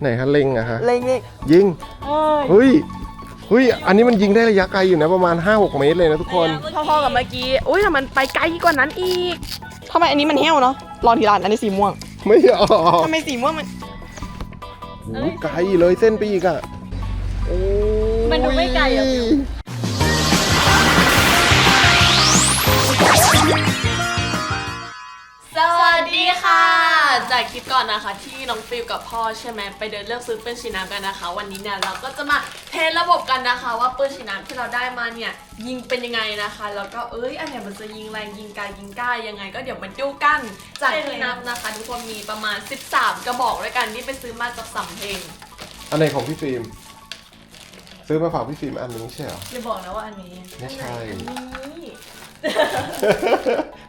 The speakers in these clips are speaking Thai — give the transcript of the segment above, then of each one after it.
ไหนคะเล็งอะคะเล็งนี่ยิงเอ้ยเฮ้ยเฮ้ยอันนี้มันยิงได้ระยะไกลอยู่นะประมาณ 5-6 เมตรเลยนะทุกคนพอๆกับเมื่อกี้อุ้ยแต่มันไปไกลกว่านั้นอีกทำไมอันนี้มันเหี้ยวเนาะลองทีละอันอันนี้สีม่วงไม่ออกทำไมสีม่วงมันโอ้โหไกลเลยเส้นไปอีกอะโอ้มันดูไม่ไกลอะสวัสดีค่ะ จากคลิปก่อนนะคะ ที่น้องฟิลกับพ่อใช่ไหมไปเดินเลือกซื้อปืนฉีดน้ำกันนะคะ วันนี้เนี่ยเราก็จะมาเทสระบบกันนะคะ ว่าปืนฉีดน้ำที่เราได้มาเนี่ยยิงเป็นยังไงนะคะ แล้วก็เอ้ยอันไหนมันจะยิงแรงยิงไกลยิงก้ายังไง ก็เดี๋ยวมาดูกันจากที่นับนะคะทุกคนมีประมาณ 13 กระบอกด้วยกันที่ไปซื้อมาจากสำเพลงอันไหนของพี่ฟิลซื้อมาฝากพี่ฟิลอันนึงใช่เหรออย่าบอกนะว่าอันนี้ไม่ใช่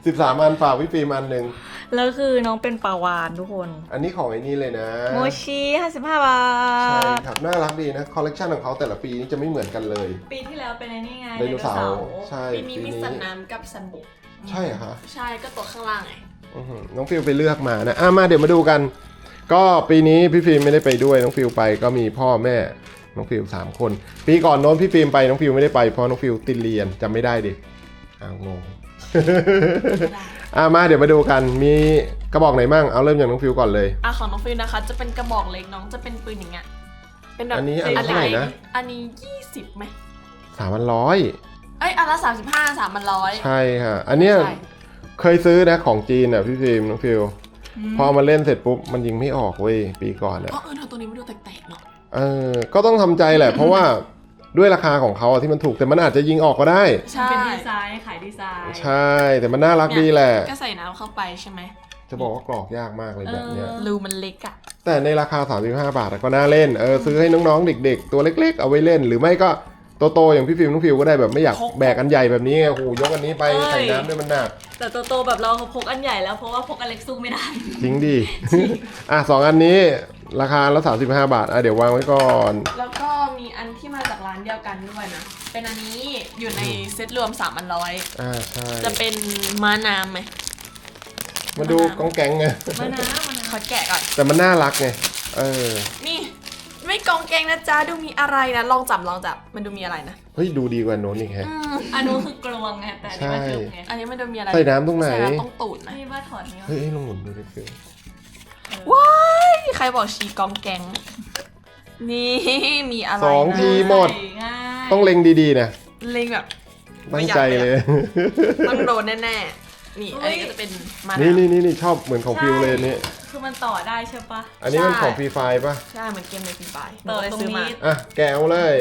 13 อันฝากพี่ฟิล์มันหนึ่ง แล้วคือน้องเป็นปลาวานทุกคน อันนี้ของไอ้นี่เลยนะโมชีห้าสิบห้าบาทใช่ครับน่ารักดีนะคอลเลคชันของเขาแต่ละปีนี่จะไม่เหมือนกันเลย ปีที่แล้วเป็นไอ้นี่ไงไดโนเสาร์ใช่ปีนี้มีสันน้ำกับสันบุใช่เหรคะใช่ก็ตัวข้างล่างน้องฟิวไปเลือกมานะอะมาเดี๋ยวมาดูกัน ก็ปีนี้พี่ฟิล์มไม่ได้ไปด้วยน้องฟิวไปก็มีพ่อแม่น้องฟิวสามคน ปีก่อนโน้นพี่ฟิล์มไปน้องฟิวไม่ได้ไปเพราะน้องฟิวติดเรียนจำไม่ได้ดิอ้าวงง อะมาเดี๋ยวมาดูกันมีกระบอกไหนมั่งเอาเริ่มจากน้องฟิลก่อนเลย อะของน้องฟิลนะคะ จะเป็นกระบอกเล็กน้องจะเป็นปืนอย่างเงี้ยเป็นแบบอันนี้อันละนเท่าไหร่นะ อันนี้ยี่สิบไหมสามพันร้อยเอ้ยอันละสามสิบห้าสามพันร้อยใช่ค่ะ อันเนี้ยใช่เคยซื้อนะของจีนอะพี่ฟิล์มน้องฟิลพอมาเล่นเสร็จปุ๊บมันยิงไม่ออกเว้ยปีก่อนอะอ๋อเออเธอตัวนี้ไม่ดูแตกๆเนาะเออก็ต้องทำใจแหละเพราะว่า ด้วยราคาของเขาอะที่มันถูกแต่มันอาจจะยิงออกก็ได้ ใช่ เป็นดีไซน์ขายดีไซน์ใช่แต่มันน่ารักดีแหละ ก็ใส่น้ำเข้าไปใช่ไหมจะบอกว่ากรอกยากมากเลยแบบเนี้ย รูมันเล็กอะแต่ในราคา 35 บาทอะก็น่าเล่นเออซื้อให้น้องๆเด็ก ๆ ตัวเล็ก ๆ เอาไว้เล่น หรือไม่ก็ โตๆอย่างพี่ฟิล์มน้องฟิวก็ได้แบบไม่อยากแบกอันใหญ่แบบนี้ไงโอ้โหยกอันนี้ไปใส่น้ำด้วยมันหนัก แต่โตๆแบบเราเขาพกอันใหญ่แล้วเพราะว่าพกอันเล็กสู้ไม่ได้ทิ้งดีอะสองอันนี้ราคาละ35บาท อะเดี๋ยววางไว้ก่อน แล้วก็มีอันที่มาจากร้านเดียวกันด้วยนะ เป็นอันนี้อยู่ในเซตรวม3 0 0ร้อยอ่าใช่ จะเป็นม้าน้ำไหมมาดูกองแกงไงมานะมานะขอแกะก่อน แต่มันน่ารักไง เออ นี่ ไม่กองแกงนะจ๊ะดูมีอะไรนะลองจับลองจับมันดูมีอะไรนะเฮ้ยดูดีกว่าโน้นอีกแฮะ อืมอันนู้นคือกลวงไงแต่อันนี้มันจุกไงอันนี้มันดูมีอะไรใส่น้ำตรงไหน ใส่น้ำตรงตูดนะนี่ว่าถอดนี้เฮ้ยเอ้ยลองหมุนดูดิฟิวว้ายใครบอกชีกองแกง นี่มีอะไรสองนะทีหมด ง่ายต้องเล็งดีๆนะเล็งแบบ ตั้งใจเลย ต้องโดนแน่ๆนี่อันนี้ก็จะเป็นมานี่น้ำนี่นี่นี่ชอบเหมือนของฟิวเลยอันนี่ คือมันต่อได้ใช่ปะอันนี้มันใช่ของฟรีไฟป่ะ ใช่เหมือนเกมในฟรีไฟต่อเลยตรงซื้อมานี้อะแกะเอาเลย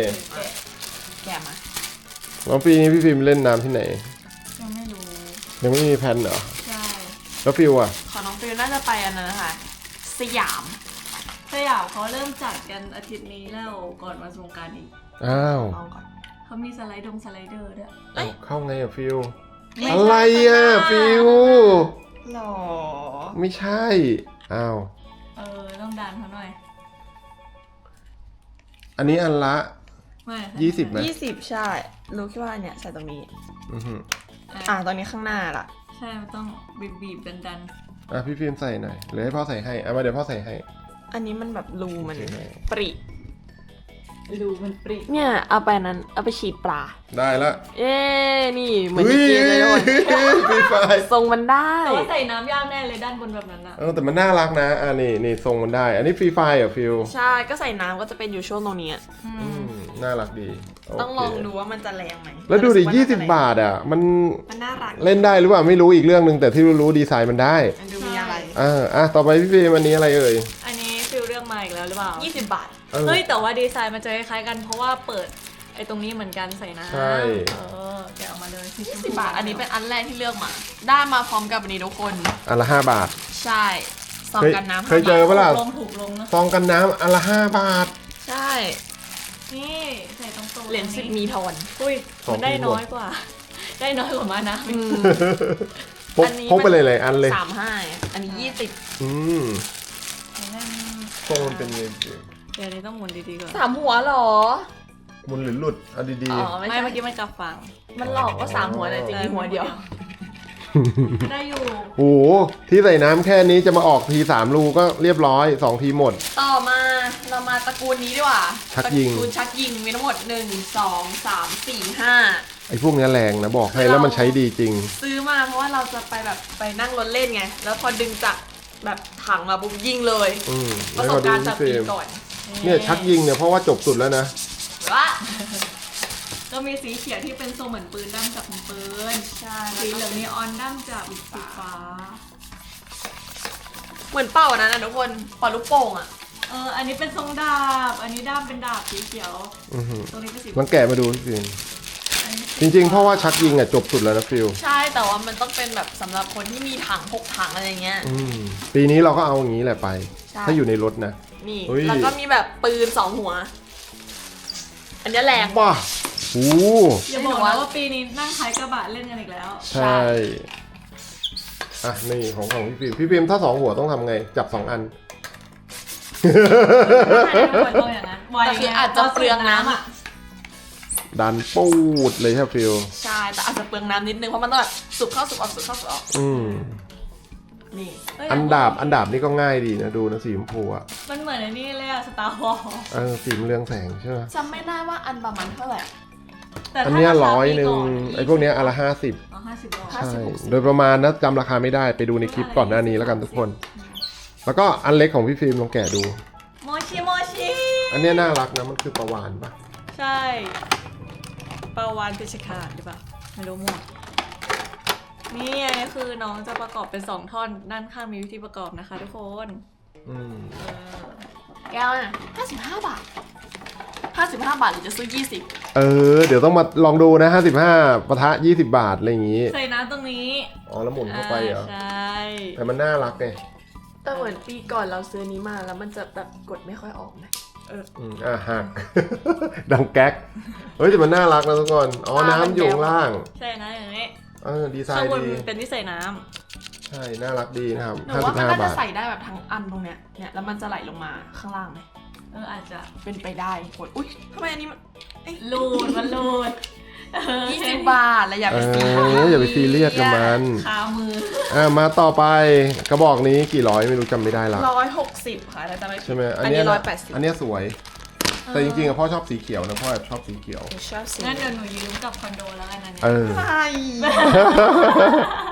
แกะมาแล้วปีนี้พี่ฟิล์มเล่นน้ำที่ไหน ยังไม่รู้ ยังไม่มีแพลนเหรอ ใช่ แล้วฟิวอะ ของน้องฟิลน่าจะไปอันนั้นนะคะสยาม สยามเขาเริ่มจัดกันอาทิตย์นี้แล้วก่อนวันสงกรารอีกอ้าวลองก่อนเขามีสไลด์ดงสไลเดอร์ด้วยเอ้ยเข้าไงอะฟิวไม่อะไรอะฟิวหรอ ไม่ใช่ อ้าว เออต้องดันเขาหน่อย อันนี้อันละ ไม่ยี่สิบไหม ยี่สิบใช่ รู้แค่ว่าอันเนี้ยใส่ตรงนี้ อือหืออะอะตอนนี้ข้างหน้าล่ะ ใช่มันต้องบีบบีบดันดันอะพี่ฟิล์มใส่หน่อยหรือให้พ่อใส่ให้อะมาเดี๋ยวพ่อใส่ให้ อันนี้มันแบบรูมันใช่ไหมปริ รูมันปริเนี่ยเอาไปนั้นเอาไปฉีดปลา ได้ละเย้นี่เหมือนในเกมเลยทุกคนฟรีไฟทรงมันได้แต่ว่าใส่น้ำยากแน่เลยด้านบนแบบนั้นอะเออแต่มันน่ารักนะอะนี่นี่ทรงมันได้ อันนี้ฟรีไฟเหรอฟิวใช่ก็ใส่น้ำก็จะเป็นอยู่ช่วงตรงนี้อะอือืมมน่ารักดีโเคต้องลองดูว่ามันจะแรงไหมแล้วดูดิรู้สึกายี่น่สิบจะแรงบาทอะ มันมันน่ารักเล่นได้หรือเปล่าไม่รู้อีกเรื่องหนึ่งแต่ที่รู้ๆดีไซน์มันได้มันดูมีอะไรอ่าอะต่อไปพี่ฟิล์มอันนี้อะไรเอ่ยอันนี้ฟิลเรื่องมาอีกแล้วหรือเปล่ายี่สิบบาท เออ เฮ้ย แต่ว่าดีไซน์มันจะคล้ายๆกัน เพราะว่าเปิดไอ้ตรงนี้เหมือนกันใส่น้ำใช่ เออแกะออกมาเลยสีชมสิพูบบาท อันนี้เป็นอันแรกที่เลือกมา ได้มาพร้อมกับอันนี้ทุกคน อันละห้าบาท ใช่ซองเคยกันน้ำเคยเจอถูปะล่ะกลงถูกลงนะ ซองกันน้ำอันละห้าบาท ใช่ นี่ใส่ตรงตัวเหรียญสิบมีทอน อุ้ยสองมันได้ทีหมดน้อยกว่า ได้น้อยกว่ามานะอืมพกอันนี้พกไปเลยเลยอันเลย สามห้าอันนี้ยี่สิบอืมนั่นทรงมันเป็นยังไง เดี๋ยวนี้ต้องหมุนดีๆก่อนสามหัวเหรอ หมุนหรือหลุด เอาดีอ๋อไม่ไม่ใช่เมื่อกี้มันกลับฝั่งมันหลอกว่าสามหัวแต่จริงมีหัวเดียว ๆ ได้อยู่ โอ้โหที่ใส่น้ำแค่นี้จะมาออกทีสามรูก็เรียบร้อยสองทีหมด ต่อมาเรามาตระกูลนี้ดีกว่าชักยิง ตระกูลชักยิงมีทั้งหมด1 2 3 4 5ไอ้พวกเนี้ยแรงนะบอกให้แล้วมันใช้ดีจริง ซื้อมาเพราะว่าเราจะไปแบบไปนั่งรถเล่นไง แล้วพอดึงจากแบบถังมาปุ๊บยิงเลย อืมประแล้วสบก็ดูการณ์จากพี่เฟปีรมก่อน เนี่ยชักยิงเนี่ยเพราะว่าจบสุดแล้วนะว่าก็มีสีเขียวที่เป็นทรงเหมือนปืนด้ามจับของปืนใช่สีเหลืองนีออนด้ามจับสีฟ้า เหมือนเป่าอันนั้นนะทุกคนเป่าลูกโป่งอะ เออ อันนี้เป็นทรงดาบ อันนี้ด้ามเป็นดาบสีเขียว อือหือตรงนี้เป็นสีลองแกะมาดูพี่ฟิล์มอันนี้จริง ๆ เพราะว่าชักยิงอะจบสุดแล้วนะฟิลใช่แต่ว่ามันต้องเป็นแบบสำหรับคนที่มีถังพกถังอะไรเงี้ย อืมปีนี้เราก็เอาอย่างนี้แหละไป ใช่ ถ้าอยู่ในรถนะ นี่ เฮ้ย แล้วก็มีแบบปืนสองหัว อันนี้แรงว้าโอ้อย่าบอกนะว่าปีนี้นั่งท้ายกระบะเล่นกันอีกแล้ว ใช่ อะ นี่ของของพี่ฟิล์มพี่ฟิล์มถ้าสองหัวต้องทำไง จับสองอัน ไม่ควรเอาอย่างนั้นไวแต่คือไงอาจจะเปลืองน้ำอะดันปูดเลยใช่ไหมฟิลใช่ แต่อาจจะเปลืองน้ำนิดนึง เพราะมันต้องแบบสุกเข้าสุกออกสุกเข้าสุกออก อืม นี่เยอันดาบอันดาบนี่ก็ง่ายดีนะดูนะสีชมพูอะมันเหมือนไอ้นี่เลยอะสตาร์วอลเออสีมันเรืองแสงใช่ไหมจำไม่ได้ว่าอันประมาณเท่าไหร่แต่อันถ้าเนี้ยราคาร้อยหนึ่งปีก่ไอ้พวกเนี้ยอันละห้าสิบอ๋อห้าสิบห้าใช่สิบหกสิบโดยประมาณนะจำราคาไม่ได้ไปดูในคลิปก่อนหน้านี้แล้วกันทุกคน แล้วก็อันเล็กของพี่ฟิล์มลองแกะดู โมชิโมชิ อันเนี้ยน่ารักนะมันคือประวานปะใช่ ปลาวานเพชรขาดหรือเปล่าไม่รู้มั่ว นี่อันนี้คือน้องจะประกอบเป็นสองท่อนด้านข้างมีวิธีประกอบนะคะทุกคนอืมเออแก้วน่ะห้าสิบห้าบาทห้าสิบห้าบาทหรือจะซื้อยี่สิบเออ เดี๋ยวต้องมาลองดูนะ55ปะทะ20บาท อะไรอย่างงี้ ใส่น้ำตรงนี้อ๋อ แล้วหมุนเข้าไปเหรอ ใช่แต่มันน่ารักไงแต่เหมือนปีก่อนเราซื้อนี้มาแล้วมันจะแบบกดไม่ค่อยออกนะอืมอะหัก ดังแก๊ก เฮ้ยแต่มันน่ารักนะทุกคน อ๋อ น้ำอยู่ข้างล่าง ใช่นะอย่างนี้ เออดีไซข้างน์บนดีเป็นที่ใส่น้ใช่ น่ารักดีนะครับหนูว่ามันน่า55จะบาท ใส่ได้แบบทั้งอันตรงเนี้ย เนี่ยแล้วมันจะไหลลงมาข้างล่างไหมำเอออาจจะเป็นไปได้กดอุ้ยทำไมอันนี้มันลูดมันลูดเออยี่สิบบาทแล้วอย่าเอไปซีออย่าไปซีเรียสกับมัน คามืออะมาต่อไปกระบอกนี้กี่ร้อยไม่รู้จำไม่ได้ละร้อยหกสิบค่ะถ้าจะไม่ผิดใช่ไหมอันนี้เยร้อยแปดสิบอันเนี้ยสวย แต่จริงๆอะพ่อชอบสีเขียวนะพ่อแอบชอบสีเขียว ชอบสีงั้นเดี๋ยวหนูยืมกับคอนโดแล้วกันนะ เนี่ยเออใช่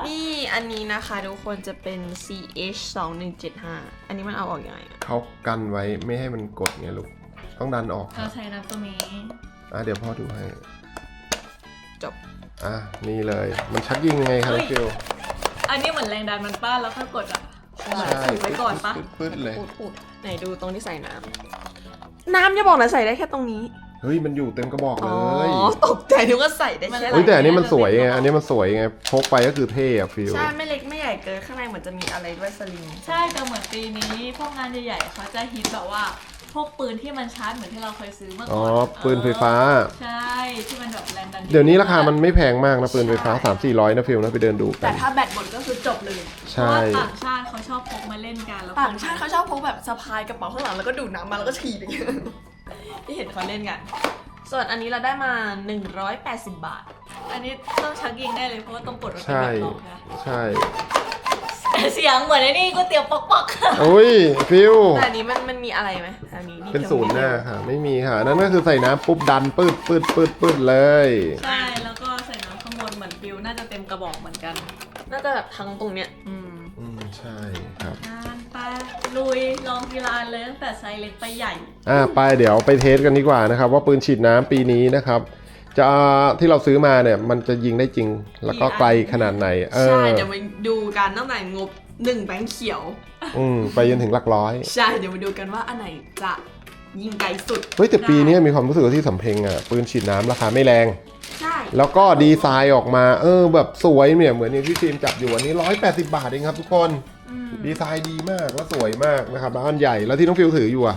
นี่อันนี้นะคะทุกคนจะเป็น CH 2 1 7 5 อันนี้มันเอาออกยังไงอะเขากันไว้ไม่ให้มันกดไงลูก ต้องดันออกเราใช้น้ำตรงนี้อะเดี๋ยวพ่อดูให้ จบ อะนี่เลย มันชักยิงยังไงคะน้องฟิลอันนี้เหมือนแรงดันมันป้าแล้วค่อยกดอะใช่ฝึกไว้ก่อนปะปึ๊ดๆเลย อุดอุดไหนดูตรงที่ใส่น้ำ น้ำอย่าบอกนะใส่ได้แค่ตรงนี้ เฮ้ยมันอยู่เต็มกระบอกเลอ๋อ ยตกใจนึกว่าใส่ได้แค่เฮ้ยแต่อันนี้มันสวยไงอันนี้มันสวยไงพกไปก็คือเท่อะฟิลใช่ไม่เล็กไม่ใหญ่เกินข้างในเหมือนจะมีอะไรด้วยสลิง ใช่แต่เหมือนปีนี้พวกงานใหญ่ๆเขาจะฮิตแบบว่าพวกปืนที่มันชาร์จเหมือนที่เราเคยซื้อเมื่ออ๋ก่ออนปืนไฟฟ้า ใช่ที่มันแบบแรงดันเดี๋ยวนี้ราคามันไม่แพงมากนะปืนไฟฟ้า 3 4 0 0นะฟิลนะไปเดินดูกัแต่น ถ้าแบตหมดก็คือจบเลย เพราะใช่ ว่าต่างชาติเขาชอบพกมาเล่นกันแล้วต่างชาติเขาชอบพกแบบสะพายกระเป๋าข้างหลังแล้วก็ดูดน้ำมาแล้วก็ฉีดอย่างเงี้ยที่ เห็นเขาเล่นกัน ส่วนอันนี้เราได้มา 180 บาท อันนี้ต้องชักยิงได้เลยเพราะว่าต้องกดมันเป็นใช่ แบบล็อกนะใช่ เสียงเหมือนไอ้นี่ก๋วยเตี๋ยวปอกๆอุ้ยฟิลแต่อันนี้มันมันมีอะไรไหมอันนี้ดีเป็นทลศูนย์หน้าค่ะ ไม่มีค่ะ นั่นก็คือใส่น้ำปุ๊บดันปืดปืดปืดปืดเลยใช่ แล้วก็ใส่น้ำข้างบนเหมือนฟิวน่าจะเต็มกระบอกเหมือนกัน น่าจะแบบทั้งตรงเนี้ย อืม อืม ใช่ครับงานไป ลุยลองกีฬาเลยตั้งแต่ไซส์เล็กไปใหญ่ อ่าไปเดี๋ยวไปเทสกันดีกว่านะครับ ว่าปืนฉีดน้ำปีนี้นะครับ จะที่เราซื้อมาเนี่ยมันจะยิงได้จริงแล้วก็ไกลขนาดไหน เอใช่อเดี๋ยวมาดูกันตั้งแต่งบหนึ่งแบงค์เขียว อืมไปจนถึงหลักร้อย ใช่เดี๋ยวมาดูกันว่าอันไหนจะยิงไกลสุดเฮ้ยแต่ปีนี้มีความรู้สึกว่าที่สำเพ็งอะปืนฉีดน้ำราคาไม่แรง ใช่ แล้วก็ดีไซน์ออกมา เออแบบสวยเนี่ยเหมือนอย่างที่ฟิล์มจับอยู่อันนี้ 180 บาทเองครับทุกคนอืม ดีไซน์ดีมากแล้วสวยมากนะครับแล้วอันใหญ่แล้วที่น้องฟิลถืออยู่อะ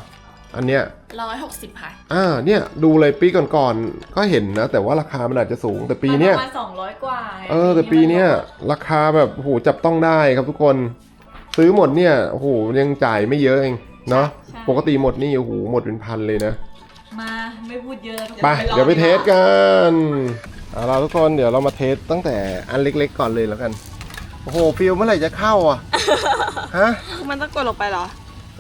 อันเนี้ยร้อยหกสิบค่ะอ่าเนี่ยดูเลยปีก่อนๆก็เห็นนะ แต่ว่าราคามันอาจจะสูง แต่ปีเนี้ยประมาณสองร้อยกว่าเออ แต่ปีเนี้ยราคาแบบโอ้โหจับต้องได้ครับทุกคน ซื้อหมดเนี่ยโอ้โหยังจ่ายไม่เยอะเองเนาะปกติหมดนี่โอ้โหหมดเป็นพันเลยนะมาไม่พูดเยอะทุกคนไปไปลองเดี๋ยวไปดีกว่าเทสกันเอาล่ะทุกคนเดี๋ยวเรามาเทสตั้งแต่อันเล็ก ๆ ก่อนเลยแล้วกัน โอ้โหฟิลเมื่อไหร่จะเข้าอะ ฮะ มันต้องกดลงไปเหรอ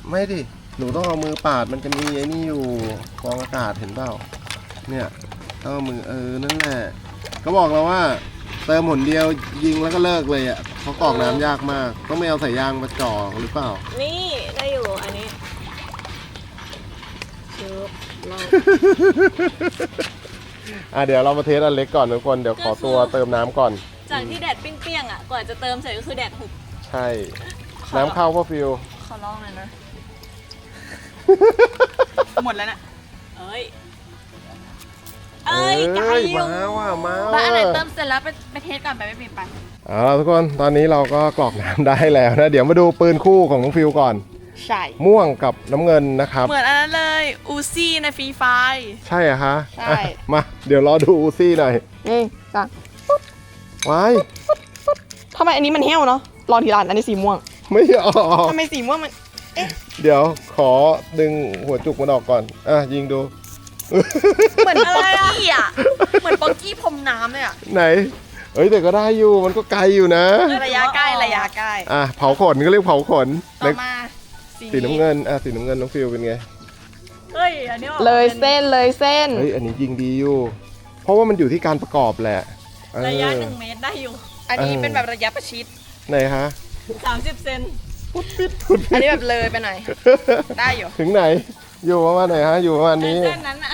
ไม่ดิ หนูต้องเอามือปาดมันจะมีไอ้นี่อยู่ฟองอากาศเห็นเปล่า เนี่ยต้องเอามือเออนั่นแหละ ก็บอกแล้วว่า เติมหนเดียวยิงแล้วก็เลิกเลยอะเพราะกรอกน้ำยากมาก ต้องไม่เอาใส่ยางมาจ่อหรือเปล่า นี่ได้อยู่อันนี้ชุบเรา อะเดี๋ยวเรามาเทสอันเล็กก่อนทุกคน เดี๋ยวขอตัวเติมน้ำก่อน จากที่แดดเปรี้ยงๆอะ กว่าจะเติมเสร็จก็คือแดดหุบ ใช่น้ำเข้าพ่อฟิลขอลองหน่อยนะ หมดแล้วน่ะเอ้ย เอ้ยไกลอยู่มาว่ะมาบ้านอะไรว่ะเติมเสร็จแล้วไปไปเทสก่อนไปไม่ปิดไป เอาล่ะทุกคนตอนนี้เราก็กรอกน้ำได้แล้วนะ เดี๋ยวมาดูปืนคู่ของน้องฟิลก่อน ใช่ ม่วงกับน้ำเงินนะครับ เหมือนอันนั้นเลย อูซี่ในฟรีไฟ ใช่อะฮะใช่ อะมา เดี๋ยวรอดูอูซี่หน่อย นี่จ้ะ ว้ายทำไมอันนี้มันเหี้ยวเนาะรอทีละอันอันนี้สีม่วงไม่ออกทำไมสีม่วงมันเดี๋ยวขอดึงหัวจุกมันออกก่อน อะ ยิงดู เหมือนอะไรอะ เหมือนป๊อกกี้พรมน้ำเลยอะไหน เอ้ยแต่ก็ได้อยู่มันก็ไกลอยู่นะ ระยะใกล้ระยะใกล้อะเผาขนก็เรียกเผาขนต่เล็อกมาสีน้ำเงินอะสีน้ำเงินน้องฟิลเป็นไง เฮ้ยอันนี้ออกเลยป็น เส้นเลยเส้น เฮ้ยอันนี้ยิงดีอยู่ เพราะว่ามันอยู่ที่การประกอบแหละเออ ระยะหนึ่งเมตรได้อยู่ อันนี้เออเป็นแบบระยะประชิดไหนฮะ30 เซน พุดปิดพุดอันปินี้ดแบบเลยไปหน่อย ได้อยู่ ถึงไหน อยู่ประมาณไหนฮะ อยู่ประมาณนี้ เส้นนั้นอะ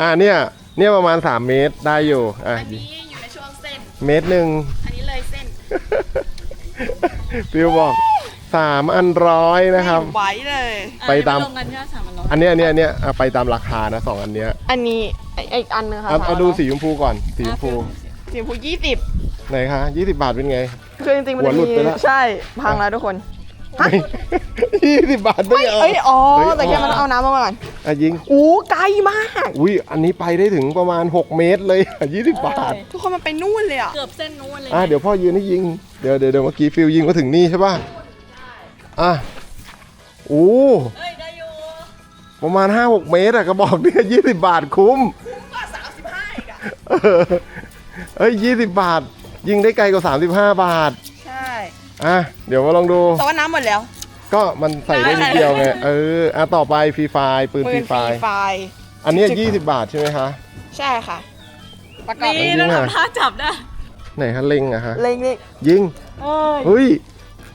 อ่าเนี่ย เนี่ยประมาณ 3 เมตรได้อยู่ อะ อันนี้อยู่ในช่วงเส้น เมตรหนึ่ง อันนี้เลยเส้นฟิวบอกสามอันร้อยนะครับไว้เลย ไปตามลงกันแค่สามพันร้อยอันเนี้ยอันเนี้ยอันเนี้ยอะไปตามราคานะสองอันเนี้ยอันนี้ไอ้ไอ้อีกอันนึงค่ะเอาเอาดูสีชมพูก่อน สีชมพู สีชมพูยี่สิบไหนคะยี่สิบบาทเป็นไง คือจริงๆมันหัวจะหลุดมีไปแล้ว ใช่ พังแล้วทุกคนยี่สิบบาทไม่เอาเอ้ยอ๋อเฮ้ยแต่แค่มันต้องเอาน้ำมาก่อนอะยิงอู้ไกลมาก อุ้ยอันนี้ไปได้ถึงประมาณ 6 เมตรเลยยี่สิบบาท ทุกคนมันไปนู่นเลยอะเกือบเส้นนู้นเลยอะเดี๋ยวพ่อยืนให้ยิง เดี๋ยวเดี๋ยวเดี๋ยวเมื่อกี้ฟิวยิงมาถึงนี่ใช่ป่ะอะโอ้เฮ้ยได้อยู่ประมาณ 5-6 เมตรอะกระบอกเนี่ยยี่สิบบาทคุ้มเออ เอ้ยยี่สิบบาท ยิงได้ไกลกว่า35บาท ใช่ อะ เดี๋ยวมาลองดู แต่ว่าน้ำหมดแล้ว ก็มันใส่ได้นิดเดียวไง เออ อะ ต่อไปฟรีไฟล์ปืนฟรีไฟล์ไฟอันเนี้ย20บาทใช่ไหมคะ ใช่ค่ะ ประกอบนี่ยิงแล้วอะทำท่าจับได้ไหนคะเล็งอะฮะ เล็งนี่ยิงเอ้ยเฮ้ย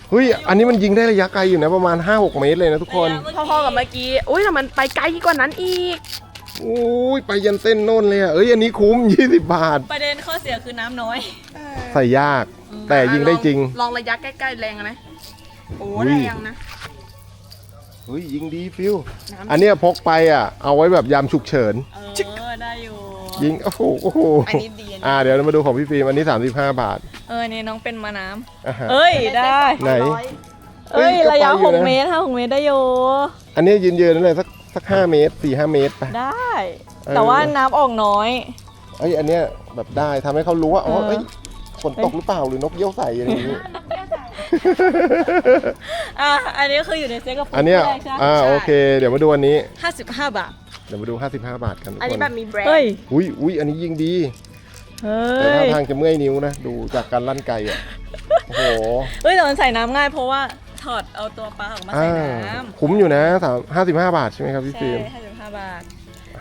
เฮ้ย อันนี้มันยิงได้ระยะไกลอยู่นะประมาณ 5-6 เมตรเลยนะทุกคน พอๆกับเมื่อกี้ อุ้ยแต่มันไปไกลกว่านั้นอีก อุ้ยไปยันเส้นโน่นเลยอะเอ้ยอันนี้คุ้ม 20 บาท ประเด็นข้อเสียคือน้ำน้อย ใส่ยาก แต่ยิงได้จริง ลองระยะใกล้ๆแรงไหมโอ้อุ้ยแรงนะเฮ้ยยิงดีฟิวน้ำอันเนี้ยพกไปอะ เอาไว้แบบยามฉุกเฉิน เออ ได้อยู่ ยิง โอ้โหโอ้โหอันนี้ดีอันนี้อ่าเดี๋ยวเรามาดูของพี่ฟิล์มอันนี้ 35 บาท เออนี่น้องเป็นมาน้อะฮะำเอ้ยได้ไหนร้อยเอ้ยเอ้ยก็ระยะไปอยู่หกนะเมตรห้าหกเมตรได้อยู่อันนี้ยืนยืนๆนั่นเลยสัก สักห้าเมตรสี่ห้าเมตรไป ได้ เออ แต่ว่าน้ำออกน้อยเอ้ยอันเนี้ยแบบได้ทำให้เขารู้ว่าอ๋อเออ เอ้ยฝนตกหรือเปล่าหรือนกเยี่ยวใส่อะไรอย่างนี้ อะอันนี้คืออยู่ในเซ็ตกับอันเนี้ยแรกใช่ไหมอ่าโอเค เดี๋ยวมาดูอันนี้ ห้าสิบห้าบาท เดี๋ยวมาดู 55 บาทกันทุกอันคนี้นแบบมีแบรนเฮ้ยด์อุ้ยอุ้ยอันนี้ยิงดี เฮ้แต่ท่าย ทางจะเมื่อยนิ้วนะ ดูจากการลั่นไกอะ โอ้โห เฮ้ยแต่มันใส่น้ำง่ายเพราะว่า ถอดเอาตัวปลาออกมาอ่าใส่น้ำคุ้มอยู่นะสามห้าสิบห้าบาทใช่ไหมครับพี่ใช่ฟิล์มห้าสิบห้าบาท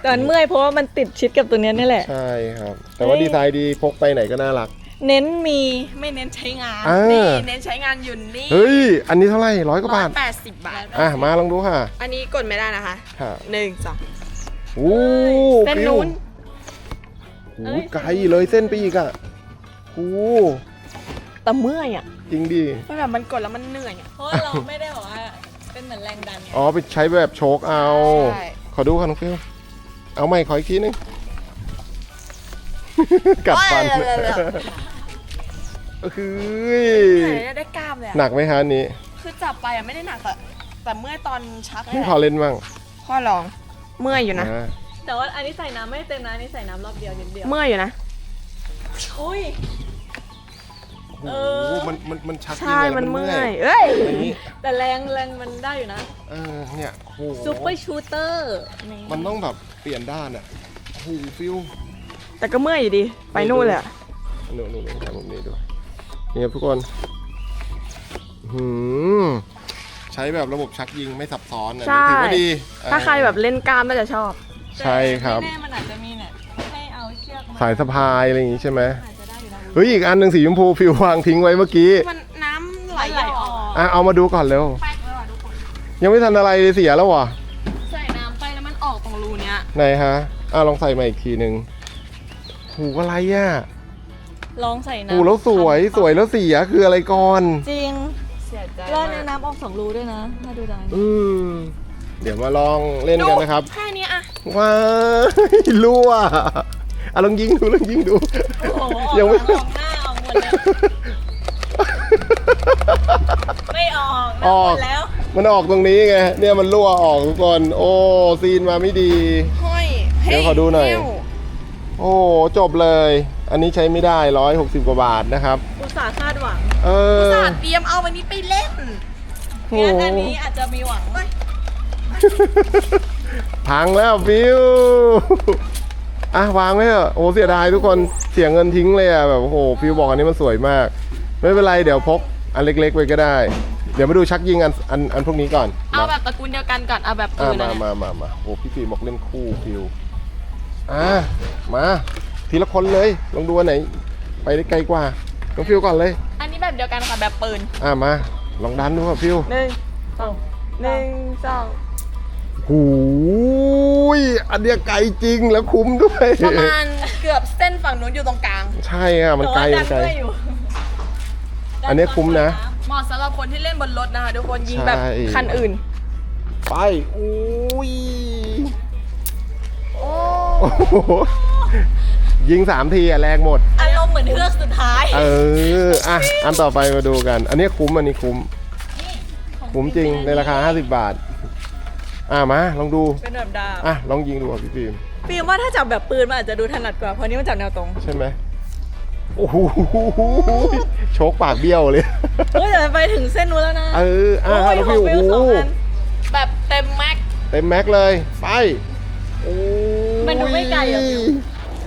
แต่มันเมื่อยเพราะว่ามันติดชิดกับตัวเนี้ยนี่แหละ ใช่ครับ แต่ว่าเฮ้ย ดีไซน์ดีพกไปไหนก็น่ารัก เน้นมีไม่เน้นใช้งานอ่านี่เน้นใช้งานอยู่นี่เฮ้ย อันนี้เท่าไหร่ร้อยกว่าร้อบายทแปดสิบบาท อะมาลองดูค่ะ อันนี้กดไม่ได้นะคะค่ะหนึ่งสองโอ้เส้นฟิวนู้นโอ้ไกลเลยเส้นไปอีกอะโอ้แต่เมื่อยอะ จริงดิ มันแบบมันกดแล้วมันเหนื่อยอะเพราะว่าเราไม่ได้บอกว่าเป็นเหมือนแรงดันไงอ๋อไปใช้แบบโชกเอา ใช่ ขอดูค่ะน้องฟิวเอาใหม่ขออีกทีนึง กัดฟันก็คือเหนื่อยได้กล้ามเลยหนัอะกไหมคะอันนี้คือจับไปอะไม่ได้หนักแต่แต่เมื่อยตอนชักให้พอเล่นบ้างพ่อลอง เมื่อยอยู่นะ อ่าแต่ว่าอันนี้ใส่น้ำไม่เต็มนะอันนี้ใส่น้ำรอบเดียวนิดเดียวเมื่อยอยู่นะอุ้ยโอ้ เอโหอมันมันมันชักใช่ยังไงมันเมื่อยยเอ้ย อย่างนี้แต่แรงแรงมันได้อยู่นะเออเนี่ยโอ้โหซูเปอร์ชูเตอร์นี่มันต้องแบบเปลี่ยนด้านอะโอ้โหฟิว แต่ก็เมื่อยอยู่ดี ไปนู่นเลยอะหนูหนูหนูทำแบบนี้ด้วยนี่ครับทุกคนหือใช้แบบระบบชักยิงไม่ซับซ้อนนะใช่ถือว่าดีถ้าใครแบบเล่นกล้ามน่าจะชอบ ใช่ครับ แต่ไม่แน่มันอาจจะมีเนี่ยให้เอาเชือกมาสายสะพายอะไรอย่างงี้ใช่ไหมอาจจะได้อยู่นะ เฮ้ยอีกอันหนึ่งสีชมพูฟิววางทิ้งไว้เมื่อกี้มันน้ำไหลไหลออออกกอะเอามาดูก่อนเร็วแป๊กเลยว่ะทุกคนยังไม่ทันอะไรเลยเสียแล้ววะใส่น้ำไปแล้วมันออกตรงรูเนี้ยไหนฮะอะลองใส่มาอีกทีหนึ่งหูอะไรอะลองใส่น้ำหูแล้วสวยสวยแล้วเสียคืออะไรก่อน จริงเสียใจแล้วในมากน้ำออกสองรูด้วยนะถ้าดูได้อืมเดี๋ยวมาลองเล่นกันนะครับแค่นี้อะว้ายรั่ว อะลองยิงดูลองยิงดู โอ้โหยังไม่ออกหน้าออกหมดเลยไม่ออกออกหมดแล้วมันออกตรงนี้ไง เนี่ยมันรั่วออกทุกคน โอ้ ซีนมาไม่ดี ห้อยเดี๋ยวขอดูหน่อยเฮ้วโอ้ จบเลย อันนี้ใช้ไม่ได้ร้อยหกสิบกว่าบาทนะครับ อุตส่าห์คาดหวังเออสาดเตรียมเอาวันนี้ไปเล่น โอ้งั้นอันนี้อาจจะมีหวังพังแล้วฟิว อะวางไว้เถอะโอ้เสียดายทุกคนเสียเงินทิ้งเลยอะแบบโอ้โหฟิวบอกอันนี้มันสวยมาก ไม่เป็นไรเดี๋ยวพกอันเล็กๆไว้ก็ได้ เดี๋ยวมาดูชักยิงอันอันอันพวกนี้ก่อนเอานะแบบตระกูลเดียวกันก่อนเอาแบบปือะนมานะมามามาโอ้พี่ฟิวบอกเล่นคู่ฟิวอะมาทีละคนเลยลองดูอันไหน ไปได้ไกลกว่าน้องฟิวก่อนเลย อันนี้แบบเดียวกันค่ะแบบปืนอะมา ลองดันดูครับฟิวหนึ่งสองหนึ่งสอง หูยอันเนี้ยไกลจริงแล้วคุ้มด้วย ประมาณเกือบเส้นฝั่งนู้นอยู่ตรงกลางใช่อะมันไกลแต่มันไกลว่าดัด้วยอยู่อันนี้คุ้มนะ เหมาะสำหรับคนที่เล่นบนรถนะคะทุกคนยิงแบบใช่ คันอื่น ไปอุ้ยโอ้โอ้โหยิงสามทีอะแรงหมด อารมณ์เหมือนเฮือกสุดท้าย เออ อะ อันต่อไปมาดูกัน อันนี้คุ้มอันนี้คุ้ม คุ้มจริงในราคา 50 บาท อะมาลองดูเป็นแบบดาบอะลองยิงดูอะพี่ฟิล์มฟิล์มว่าถ้าจับแบบปืนมันอาจจะดูถนัดกว่าเพราะนี่มันจับแนวตรงใช่ไหมโอ้โหโชกปากเบี้ยวเลยเฮ้ยแต่มันไปถึงเส้นนู้นแล้วนะเอออะโอ้ยแล้วขอฟิงวฟิลโอ้สองโหอันแบบเต็มแม็กเต็มแม็กเลยไปโอ้ยมันดูไม่ไกลอะฟิว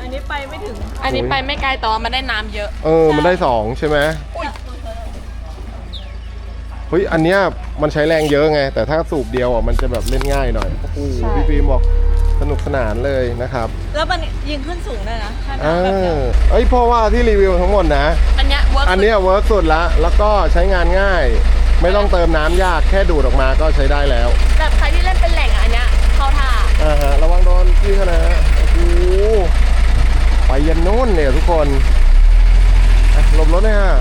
อันนี้ไปไม่ถึง อันนี้ไปไม่ไกลแต่ว่ามันได้น้ำเยอะ เออ มันได้สองใช่ไหม เฮ้ยอันเนี้ยมันใช้แรงเยอะไง แต่ถ้าสูบเดียวอะมันจะแบบเล่นง่ายหน่อยโอ้โหใช่ พี่ฟิล์มบอกสนุกสนานเลยนะครับแล้วมันยิงขึ้นสูงได้นะถ้าเอน้ำแบบเนี้ยอเอ้ยเพราะว่าที่รีวิวทั้งหมดนะ อันเนี้ยเวิร์กอันเนี้ยเวิร์กสุดละ แล้วก็ใช้งานง่าย ไม่ต้องเติมน้ำยากแค่ดูดออกมาก็ใช้ได้แล้วแบบใครที่เล่นเป็นแหล่งอะอันเนี้ยเข้าท่า อ่าฮะระวังโดนพี่เขานะโอ้โหไปยันโน่นเนี่ยทุกคนอะหลบรถหนะฮะ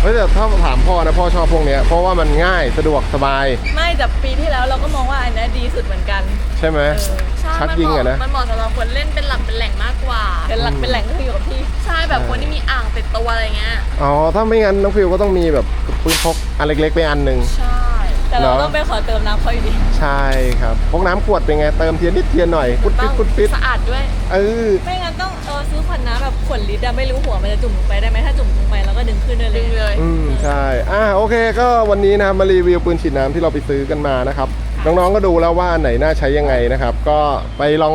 เฮ้ยแต่ ถ้าถามพ่อนะพ่อชอบพวกเนี้ยเพราะว่ามันง่ายสะดวกสบาย ไม่แต่ปีที่แล้วเราก็มองว่าอันเนี้ยดีสุดเหมือนกันใช่ไหมเออใช่ชักมันยิงเหมาะอะนะ มันเหมาะสำหรับคนเล่นเป็นหลักเป็นแหล่งมากกว่า เป็นหลักเป็นแหล่งก็คืออยู่กับพี่ ใช่แบบคนที่มีอ่างติดตัวอะไรเงี้ย อ๋อถ้าไม่งั้นน้องฟิวก็ต้องมีแบบปืนพกอันเล็กๆไปอันหนึ่ง ใช่ แต่เราเหรอ ต้องไปขอเติมน้ำเขาอยู่ดีใช่ครับพกน้ำขวดเป็นไงเติมเทียนนิดเทียนหน่อยพุดปิดพุดปิดสะอาดด้วย เออ ไม่งั้นต้องเออซื้อขวดน้ำแบบขวดลิตรอะไม่รู้หัวมันจะจุ่มลงไปได้ไหมถ้าจุ่ม ลงไปแล้วก็ดึงขึ้นได้เลดึยงเลย อืมใช่อะโอเคก็วันนี้นะครับมารีวิวปืนฉีดน้ำที่เราไปซื้อกันมานะครับน้องๆก็ดูแล้วว่าอันไหนน่าใช้ยังไงนะครับ ก็ไปลอง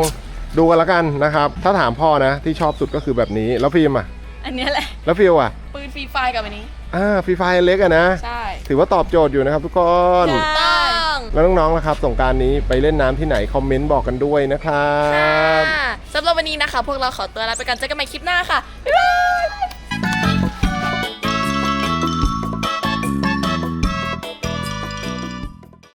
ดูกันละกันนะครับ ถ้าถามพ่อนะที่ชอบสุดก็คือแบบนี้แล้วฟิล์มอะ อันเนี้ยแหละ แล้วฟิลอะปืนฟรีไฟกับอันนี้ อ่าฟรีไฟเล็กอะนะ ใช่ถือว่าตอบโจทย์อยู่นะครับทุกคน ต้องแล้วน้องๆนะครับสงกรารนี้ไปเล่นน้ำที่ไหน คอมเมนต์บอกกันด้วยนะครับ ค่ะสำหรับวันนี้นะคะ พวกเราขอตัวลาไปกันเจอกันใหม่คลิปหน้าค่ะ บ๊ายบาย